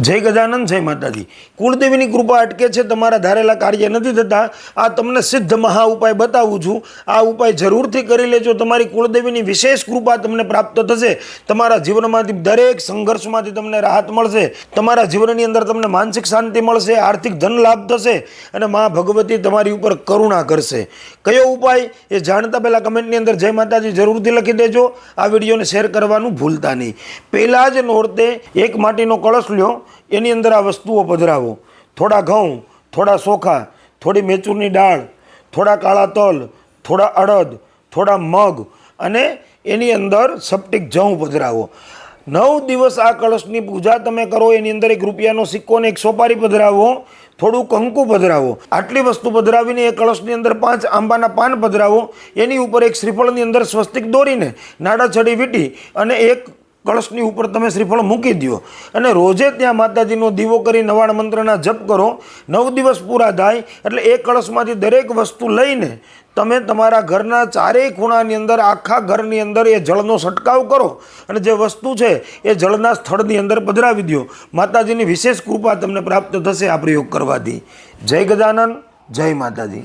જય ગજાનંદ, જય માતાજી. કુળદેવીની કૃપા અટકે છે, તમારા ધારેલા કાર્ય નથી થતા. આ તમને સિદ્ધ મહા ઉપાય બતાવું છું. આ ઉપાય જરૂરથી કરી લેજો. તમારી કુળદેવીની વિશેષ કૃપા તમને પ્રાપ્ત થશે. તમારા જીવનમાંથી દરેક સંઘર્ષમાંથી તમને રાહત મળશે. તમારા જીવનની અંદર તમને માનસિક શાંતિ મળશે, આર્થિક ધન લાભ થશે અને મા ભગવતી તમારી ઉપર કરુણા કરશે. કયો ઉપાય? એ જાણતા પહેલાં કમેન્ટની અંદર જય માતાજી જરૂરથી લખી દેજો. આ વિડીયોને શેર કરવાનું ભૂલતા નહીં. પહેલાં જ નોરતે એક માટીનો કળશ લ્યો. એની અંદર આ વસ્તુઓ પધરાવો. થોડા ઘઉં, થોડા ચોખા થોડી મેચૂરની દાળ, થોડા કાળા તલ, થોડા અડદ, થોડા મગ અને એની અંદર સપ્ટિક જવું પધરાવો. નવ દિવસ આ કળશની પૂજા તમે કરો, એની અંદર એક રૂપિયાનો સિક્કો ને એક સોપારી પધરાવો, થોડું કંકુ પધરાવો. આટલી વસ્તુ પધરાવીને એ કળશની અંદર પાંચ આંબાના પાન પધરાવો, એની ઉપર એક શ્રીફળની અંદર સ્વસ્તિક દોરીને, નાડા છડી વીટી અને એક કળશની ઉપર તમે શ્રીફળ મૂકી દો અને રોજે ત્યાં માતાજીનો દીવો કરી નવાણ મંત્રના જપ કરો. નવ દિવસ પૂરા થાય એટલે એ કળશમાંથી દરેક વસ્તુ લઈને તમે તમારા ઘરના ચારેય ખૂણાની અંદર, આખા ઘરની અંદર એ જળનો છંટકાવ કરો. અને જે વસ્તુ છે એ જળના સ્થળની અંદર પધરાવી દો માતાજીની વિશેષ કૃપા તમને પ્રાપ્ત થશે આ પ્રયોગ કરવાથી. જય ગજાનન, જય માતાજી.